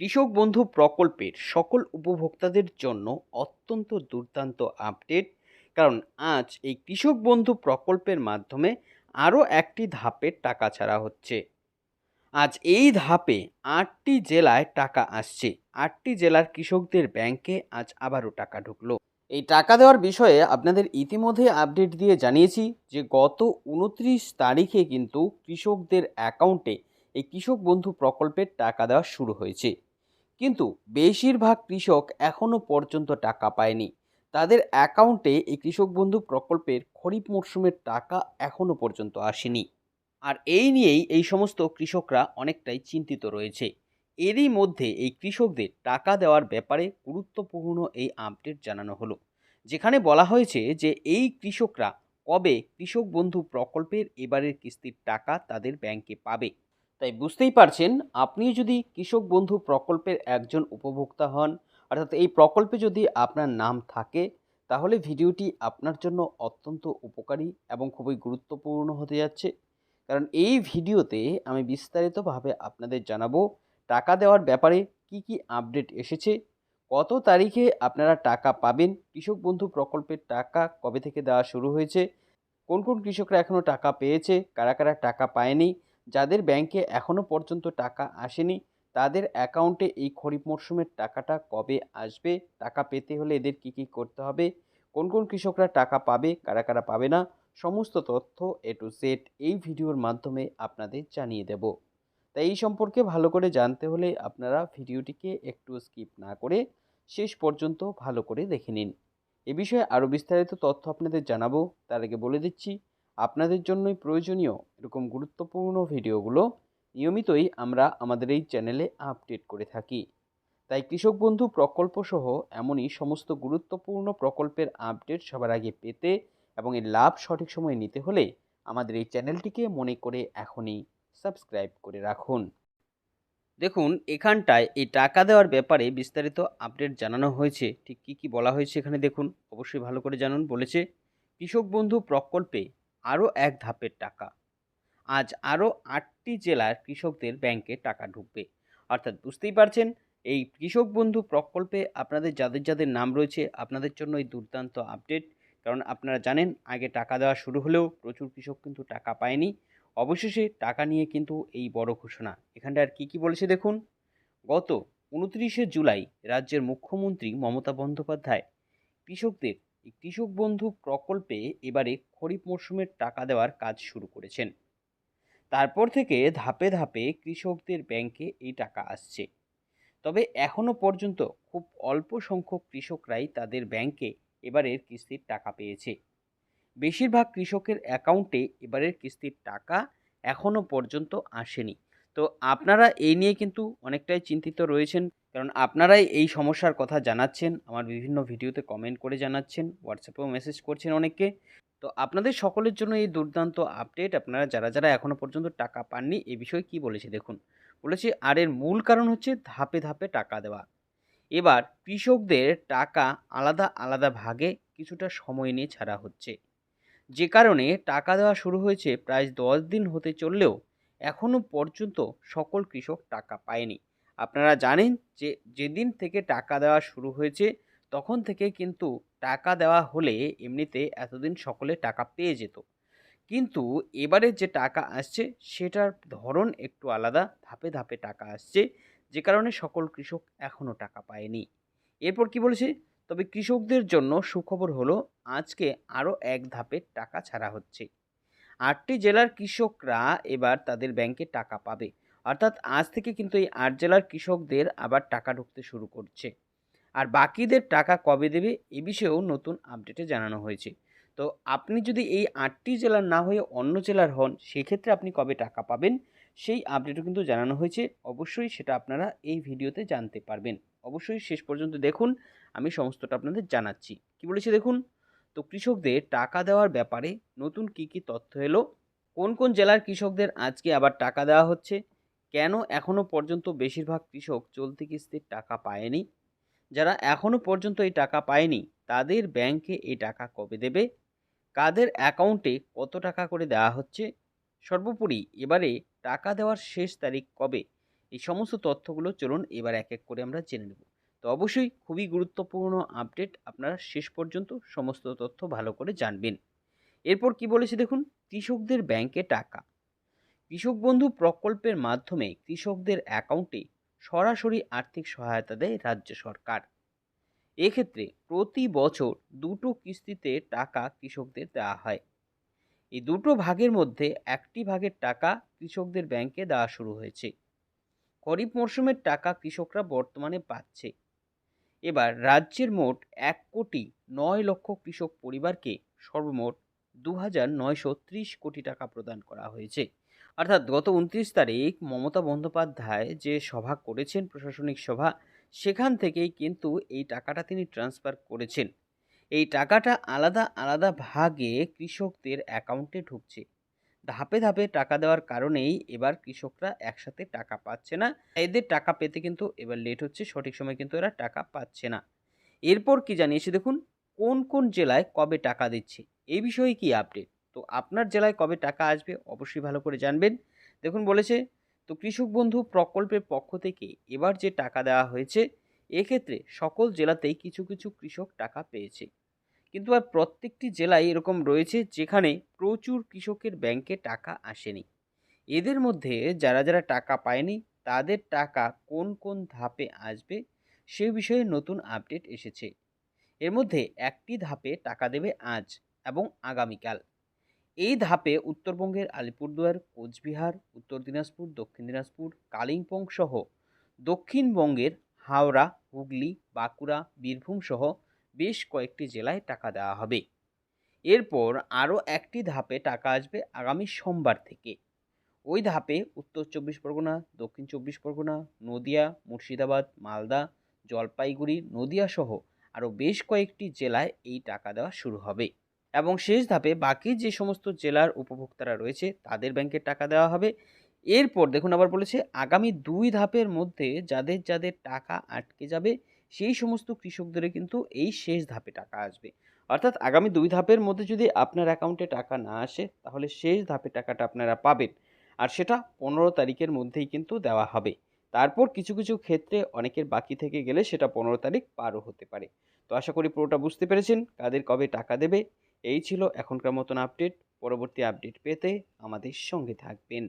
কৃষক বন্ধু প্রকল্পের সকল উপভোক্তাদের জন্য অত্যন্ত দুর্দান্ত আপডেট। কারণ আজ এই কৃষক বন্ধু প্রকল্পের মাধ্যমে আরও একটি ধাপের টাকা ছাড়া হচ্ছে। আজ এই ধাপে আটটি জেলায় টাকা আসছে। আটটি জেলার কৃষকদের ব্যাংকে আজ আবারও টাকা ঢুকলো। এই টাকা দেওয়ার বিষয়ে আপনাদের ইতিমধ্যে আপডেট দিয়ে জানিয়েছি যে গত উনত্রিশ তারিখে কিন্তু কৃষকদের অ্যাকাউন্টে এই কৃষক বন্ধু প্রকল্পের টাকা দেওয়া শুরু হয়েছে। কিন্তু বেশিরভাগ কৃষক এখনও পর্যন্ত টাকা পায়নি। তাদের অ্যাকাউন্টে এই কৃষক বন্ধু প্রকল্পের খরিফ মরশুমের টাকা এখনও পর্যন্ত আসেনি। আর এই নিয়েই এই সমস্ত কৃষকরা অনেকটাই চিন্তিত রয়েছে। এরই মধ্যে এই কৃষকদের টাকা দেওয়ার ব্যাপারে গুরুত্বপূর্ণ এই আপডেট জানানো হলো, যেখানে বলা হয়েছে যে এই কৃষকরা কবে কৃষক বন্ধু প্রকল্পের এবারের কিস্তির টাকা তাদের ব্যাংকে পাবে। তাই বুঝতেই পারছেন, আপনি যদি কৃষক বন্ধু প্রকল্পের একজন উপভোক্তা হন, অর্থাৎ এই প্রকল্পে যদি আপনার নাম থাকে, তাহলে ভিডিওটি আপনার জন্য অত্যন্ত উপকারী এবং খুবই গুরুত্বপূর্ণ হতে যাচ্ছে। কারণ এই ভিডিওতে আমি বিস্তারিতভাবে আপনাদের জানাব, টাকা দেওয়ার ব্যাপারে কি কি আপডেট এসেছে, কত তারিখে আপনারা টাকা পাবেন, কৃষক বন্ধু প্রকল্পের টাকা কবে থেকে দেওয়া শুরু হয়েছে, কোন কোন কৃষকরা এখনও টাকা পেয়েছে, কারা কারা টাকা পায়নি যাদের ব্যাংকে এখনও পর্যন্ত টাকা আসেনি, তাদের অ্যাকাউন্টে এই খরিফ মরশুমের টাকাটা কবে আসবে, টাকা পেতে হলে এদের কী কী করতে হবে, কোন কোন কৃষকরা টাকা পাবে, কারা কারা পাবে না, সমস্ত তথ্য এ টু সেট এই ভিডিওর মাধ্যমে আপনাদের জানিয়ে দেব। তাই এই সম্পর্কে ভালো করে জানতে হলে আপনারা ভিডিওটিকে একটু স্কিপ না করে শেষ পর্যন্ত ভালো করে দেখে নিন। এ বিষয়ে আরও বিস্তারিত তথ্য আপনাদের জানাব, তার আগে বলে দিচ্ছি আপনাদের জন্যই প্রয়োজনীয় এরকম গুরুত্বপূর্ণ ভিডিওগুলো নিয়মিতই আমরা আমাদের এই চ্যানেলে আপডেট করে থাকি। তাই কৃষক বন্ধু প্রকল্প সহ এমনই সমস্ত গুরুত্বপূর্ণ প্রকল্পের আপডেট সবার আগে পেতে এবং এর লাভ সঠিক সময়ে নিতে হলে আমাদের এই চ্যানেলটিকে মনে করে এখনই সাবস্ক্রাইব করে রাখুন। দেখুন, এখানটায় এই টাকা দেওয়ার ব্যাপারে বিস্তারিত আপডেট জানানো হয়েছে। ঠিক কী কী বলা হয়েছে এখানে দেখুন, অবশ্যই ভালো করে জানুন বলেছে। কৃষক বন্ধু প্রকল্পে আরও এক ধাপের টাকা। আজ আরও আটটি জেলার কৃষকদের ব্যাংকে টাকা ঢুকবে। অর্থাৎ বুঝতেই পারছেন, এই কৃষক বন্ধু প্রকল্পে আপনাদের যাদের যাদের নাম রয়েছে, আপনাদের জন্য এই দুর্দান্ত আপডেট। কারণ আপনারা জানেন, আগে টাকা দেওয়া শুরু হলেও প্রচুর কৃষক কিন্তু টাকা পায়নি। অবশেষে টাকা নিয়ে কিন্তু এই বড় ঘোষণা। এখানটা আর কী কী বলেছে দেখুন? গত উনত্রিশে জুলাই রাজ্যের মুখ্যমন্ত্রী মমতা বন্দ্যোপাধ্যায় কৃষকদের কৃষক বন্ধু প্রকল্পে এবারে খরিফ মরশুমের টাকা দেওয়ার কাজ শুরু করেছেন। তারপর থেকে ধাপে ধাপে কৃষকদের ব্যাংকে এই টাকা আসছে। তবে এখনও পর্যন্ত খুব অল্প সংখ্যক কৃষকরাই তাদের ব্যাংকে এবারের কিস্তির টাকা পেয়েছে। বেশিরভাগ কৃষকের অ্যাকাউন্টে এবারের কিস্তির টাকা এখনও পর্যন্ত আসেনি। তো আপনারা এই নিয়ে কিন্তু অনেকটাই চিন্তিত রয়েছেন। কারণ আপনারাই এই সমস্যার কথা জানাচ্ছেন, আমার বিভিন্ন ভিডিওতে কমেন্ট করে জানাচ্ছেন হোয়াটসঅ্যাপেও মেসেজ করছেন অনেককে। তো আপনাদের সকলের জন্য এই দুর্দান্ত আপডেট আপনারা যারা যারা এখনও পর্যন্ত টাকা পাননি, এ বিষয়ে কি বলেছে দেখুন। বলেছে আর এর মূল কারণ হচ্ছে ধাপে ধাপে টাকা দেওয়া। এবার কৃষকদের টাকা আলাদা আলাদা ভাগে কিছুটা সময় নিয়ে ছাড়া হচ্ছে। যে কারণে টাকা দেওয়া শুরু হয়েছে প্রায় দশ দিন হতে চললেও এখনও পর্যন্ত সকল কৃষক টাকা পায়নি। আপনারা জানেন যে যেদিন থেকে টাকা দেওয়া শুরু হয়েছে, তখন থেকে কিন্তু টাকা দেওয়া হলে এমনিতে এতদিন সকলে টাকা পেয়ে যেত। কিন্তু এবারে যে টাকা আসছে, সেটার ধরন একটু আলাদা, ধাপে ধাপে টাকা আসছে, যে কারণে সকল কৃষক এখনও টাকা পায়নি। এরপর কি বলেছে? তবে কৃষকদের জন্য সুখবর হলো, আজকে আরও এক ধাপে টাকা ছাড়া হচ্ছে। আটটি জেলার কৃষকরা এবার তাদের ব্যাংকে টাকা পাবে। অর্থাৎ আজ থেকে কিন্তু এই আট জেলার কৃষকদের আবার টাকা ঢুকতে শুরু করছে। আর বাকিদের টাকা কবে দেবে এ বিষয়েও নতুন আপডেটে জানানো হয়েছে। তো আপনি যদি এই আটটি জেলার না হয়ে অন্য জেলার হন, সেক্ষেত্রে আপনি কবে টাকা পাবেন? সেই আপডেটও কিন্তু জানানো হয়েছে। অবশ্যই সেটা আপনারা এই ভিডিওতে জানতে পারবেন। অবশ্যই শেষ পর্যন্ত দেখুন, আমি সমস্তটা আপনাদের জানাচ্ছি। কি বলেছি দেখুন? তো কৃষকদের টাকা দেওয়ার ব্যাপারে নতুন কি কি তথ্য এলো? কোন কোন জেলার কৃষকদের আজকে আবার টাকা দেওয়া হচ্ছে? কেন এখনও পর্যন্ত বেশিরভাগ কৃষক চলতি কিস্তির টাকা পায়নি? যারা এখনও পর্যন্ত এই টাকা পায়নি, তাদের ব্যাংকে এই টাকা কবে দেবে? কাদের অ্যাকাউন্টে কত টাকা করে দেওয়া হচ্ছে? সর্বোপরি এবারে টাকা দেওয়ার শেষ তারিখ কবে? এই সমস্ত তথ্যগুলো চলুন এবার এক এক করে আমরা জেনে নেব। তো অবশ্যই খুবই গুরুত্বপূর্ণ আপডেট আপনারা শেষ পর্যন্ত সমস্ত তথ্য ভালো করে জানবেন। এরপর কি বলেছে দেখুন? কৃষকদের ব্যাংকে টাকা। কৃষক বন্ধু প্রকল্পের মাধ্যমে কৃষকদের অ্যাকাউন্টে সরাসরি আর্থিক সহায়তা দেয় রাজ্য সরকার। এক্ষেত্রে প্রতি বছর দুটো কিস্তিতে টাকা কৃষকদের দেওয়া হয়। এই দুটো ভাগের মধ্যে একটি ভাগের টাকা কৃষকদের ব্যাংকে দেওয়া শুরু হয়েছে। খরিফ মরশুমের টাকা কৃষকরা বর্তমানে পাচ্ছে। এবার রাজ্যের মোট এক কোটি নয় লক্ষ কৃষক পরিবারকে সর্বমোট দু হাজার নয়শো ত্রিশ কোটি টাকা প্রদান করা হয়েছে। অর্থাৎ গত উনত্রিশ তারিখ মমতা বন্দ্যোপাধ্যায় যে সভা করেছেন, প্রশাসনিক সভা, সেখান থেকেই কিন্তু এই টাকাটা তিনি ট্রান্সফার করেছেন। এই টাকাটা আলাদা আলাদা ভাগে কৃষকদের অ্যাকাউন্টে ঢুকছে। ধাপে ধাপে টাকা দেওয়ার কারণেই এবার কৃষকরা একসাথে টাকা পাচ্ছে না। এদের টাকা পেতে কিন্তু এবার লেট হচ্ছে, সঠিক সময় কিন্তু এরা টাকা পাচ্ছে না। এরপর কি জানিয়েছে দেখুন, কোন কোন জেলায় কবে টাকা দিচ্ছে? এই বিষয়ে কি আপডেট তো আপনার জেলায় কবে টাকা আসবে অবশ্যই ভালো করে জানবেন। দেখুন বলেছে, তো কৃষক বন্ধু প্রকল্পের পক্ষ থেকে এবার যে টাকা দেওয়া হয়েছে, এক্ষেত্রে সকল জেলাতেই কিছু কিছু কৃষক টাকা পেয়েছে। কিন্তু আর প্রত্যেকটি জেলায় এরকম রয়েছে যেখানে প্রচুর কৃষকের ব্যাংকে টাকা আসেনি। এদের মধ্যে যারা যারা টাকা পায়নি, তাদের টাকা কোন কোন ধাপে আসবে সে বিষয়ে নতুন আপডেট এসেছে। এর মধ্যে একটি ধাপে টাকা দেবে আজ এবং আগামীকাল। এই ধাপে উত্তরবঙ্গের আলিপুরদুয়ার, কোচবিহার, উত্তর দিনাজপুর, দক্ষিণ দিনাজপুর, কালিম্পং সহ দক্ষিণবঙ্গের হাওড়া, হুগলি, বাঁকুড়া, বীরভূম সহ বেশ কয়েকটি জেলায় টাকা দেওয়া হবে। এরপর আরও একটি ধাপে টাকা আসবে আগামী সোমবার থেকে। ওই ধাপে উত্তর চব্বিশ পরগনা, দক্ষিণ চব্বিশ পরগনা, নদিয়া, মুর্শিদাবাদ, মালদা, জলপাইগুড়ি, নদিয়া সহ আরও বেশ কয়েকটি জেলায় এই টাকা দেওয়া শুরু হবে। এবং শেষ ধাপে বাকি যে সমস্ত জেলার উপভোক্তারা রয়েছে, তাদের ব্যাংকের টাকা দেওয়া হবে। এরপর দেখুন আবার বলেছে, আগামী দুই ধাপের মধ্যে যাদের যাদের টাকা আটকে যাবে, সেই সমস্ত কৃষকদের কিন্তু এই শেষ ধাপে টাকা আসবে। অর্থাৎ আগামী দুই ধাপের মধ্যে যদি আপনার অ্যাকাউন্টে টাকা না আসে, তাহলে শেষ ধাপে টাকাটা আপনারা পাবেন। আর সেটা পনেরো তারিখের মধ্যেই কিন্তু দেওয়া হবে। তারপর কিছু কিছু ক্ষেত্রে অনেকের বাকি থেকে গেলে সেটা পনেরো তারিখ পারও হতে পারে। তো আশা করি পুরোটা বুঝতে পেরেছেন, কাদের কবে টাকা দেবে এই ছিল এখনকার মতন আপডেট পরবর্তী আপডেট পেতে আমাদের সঙ্গে থাকবেন।